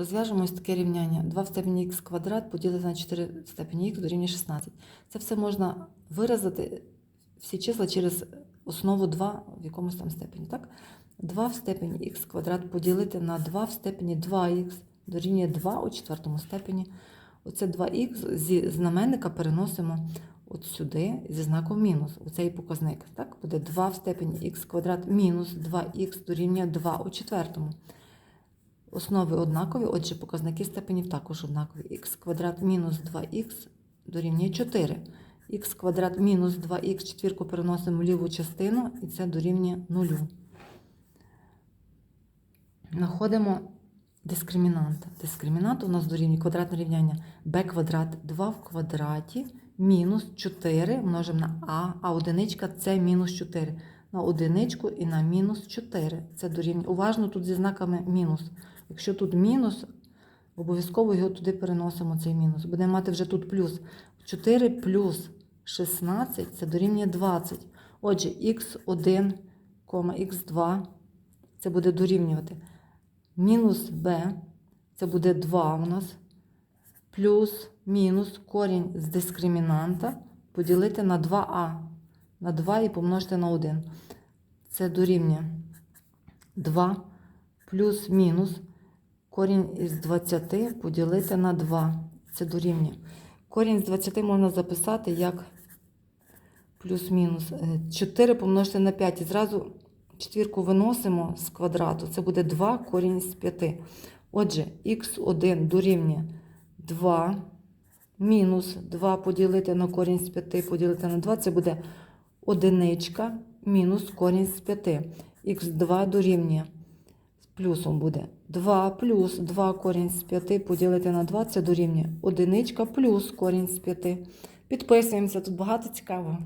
Розв'яжемо ось таке рівняння. 2 в степені х квадрат поділити на 4 в степені х дорівнює 16. Це все можна виразити всі числа через основу 2 в якомусь там степені. Так? 2 в степені х квадрат поділити на 2 в степені 2х дорівнює 2 у четвертому степені. Оце 2х зі знаменника переносимо от сюди зі знаком мінус. Оцей показник. Так? Буде 2 в степені х квадрат мінус 2х дорівнює 2 у четвертому. Основи однакові, отже, показники степенів також однакові. х квадрат мінус 2х дорівнює 4. х квадрат мінус 2х четвірку переносимо в ліву частину, і це дорівнює 0. Знаходимо дискримінант. Дискримінант у нас дорівнює квадратне рівняння b квадрат 2 в квадраті мінус 4 множимо на а, а одиничка це мінус 4. На одиничку і на мінус 4. Це дорівнює. Уважно тут зі знаками мінус. Якщо тут мінус, обов'язково його туди переносимо, цей мінус. Будемо мати вже тут плюс. 4 плюс 16 це дорівнює 20. Отже, х1, х2 це буде дорівнювати. Мінус b, це буде 2 у нас. Плюс мінус корінь з дискримінанта поділити на 2а. На 2 і помножити на 1. Це дорівнює 2 плюс мінус корінь із 20 поділити на 2. Це дорівнює. Корінь з 20 можна записати як плюс-мінус. 4 помножити на 5. І зразу четвірку виносимо з квадрату. Це буде 2 корінь з 5. Отже, х1 дорівнює 2 мінус 2 поділити на корінь з 5 поділити на 2. Це буде одиничка мінус корінь з 5. х2 дорівнює плюсом буде 2 плюс 2 корінь з 5 поділити на 2, це дорівнює одиничка плюс корінь з 5. Підписуємося, тут багато цікавого.